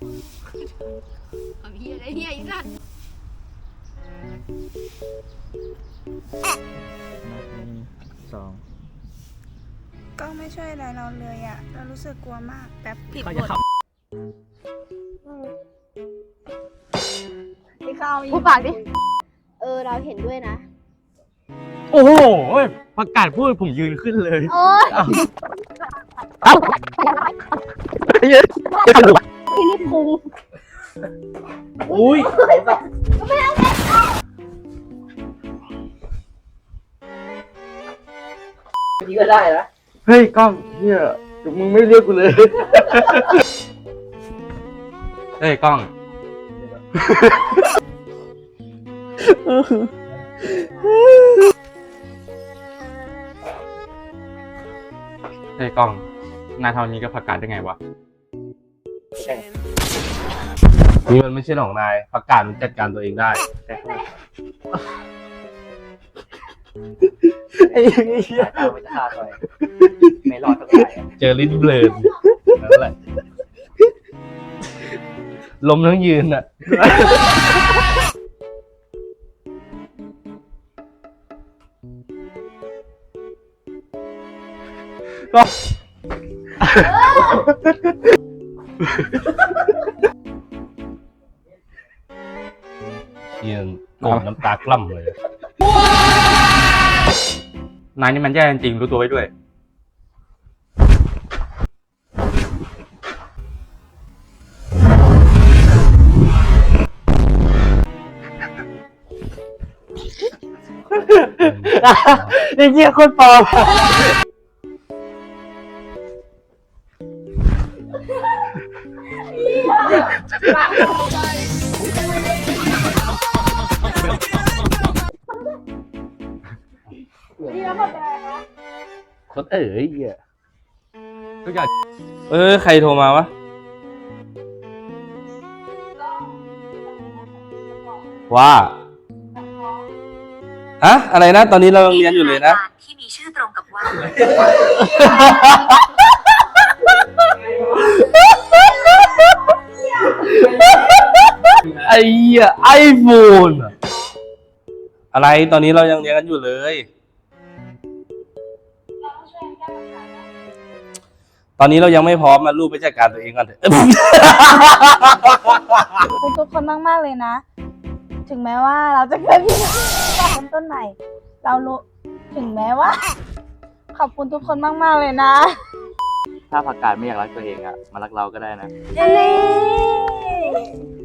ทำเฮียอะไรเนี่ยไอ้สัตว์สองก็ไม่ช่วยอะไรเราเลยอะเรารู้สึกกลัวมากแบบผิดเขาบจะทขับที่เข้าพูดปากดิ เออ เราเห็นด้วยนะ โอ้โหประกาศพูดผมยืนขึ้นเลยโอ้ยเยอะพี่นี่ พุงอุ้ยนี่ก็ได้นะเฮ้ยกล้องเนี่ยมึงไม่เรียกกูเลย เฮ้ยกล้อง เฮ้ยกล้องนายทำอย่างนี้กับผักกาดได้ไงวะ นี่มันไม่ใช่ของนายผักกาดมันจัดการตัวเองได้ไอ้เหี้ยเอาไปฆ่าตัวเองไม่รอดกทีอะเจอลิ้นเบลนนั่นแหละลมทั้งยืนอะก็ เชียนโกรธน้ำตากล่ำเลย นายนี่มันแย่จริงๆรู้ตัวไว้ด้วย ไอ้เหี้ยโคนปลอม คนเอ๋ยเหี้ยทุกอย่างเออใครโทรมาวะ ว่าฮะอะไรนะ ตอนนี้เรายังเรียนอยู่เลยนะ ที่มีชื่อตรงกับว่า ไอ้เหี้ยไอโฟนอะไรตอนนี้เรายังเรียนกันอยู่เลย ตอนนี้เรายังไม่พร้อมมาลูกไปจัดการตัวเองก่อนเถอะ ขอบคุณทุกคนมาก ๆ เลยนะ ถึงแม้ว่าเราจะเคยผิดพลาดตั้งต้นใหม่ เรารู้ถึงแม้ว่า ขอบคุณทุกคนมาก ๆ เลยนะถ้าผักกาดไม่อยากรักตัวเองอะมารักเราก็ได้นะนี่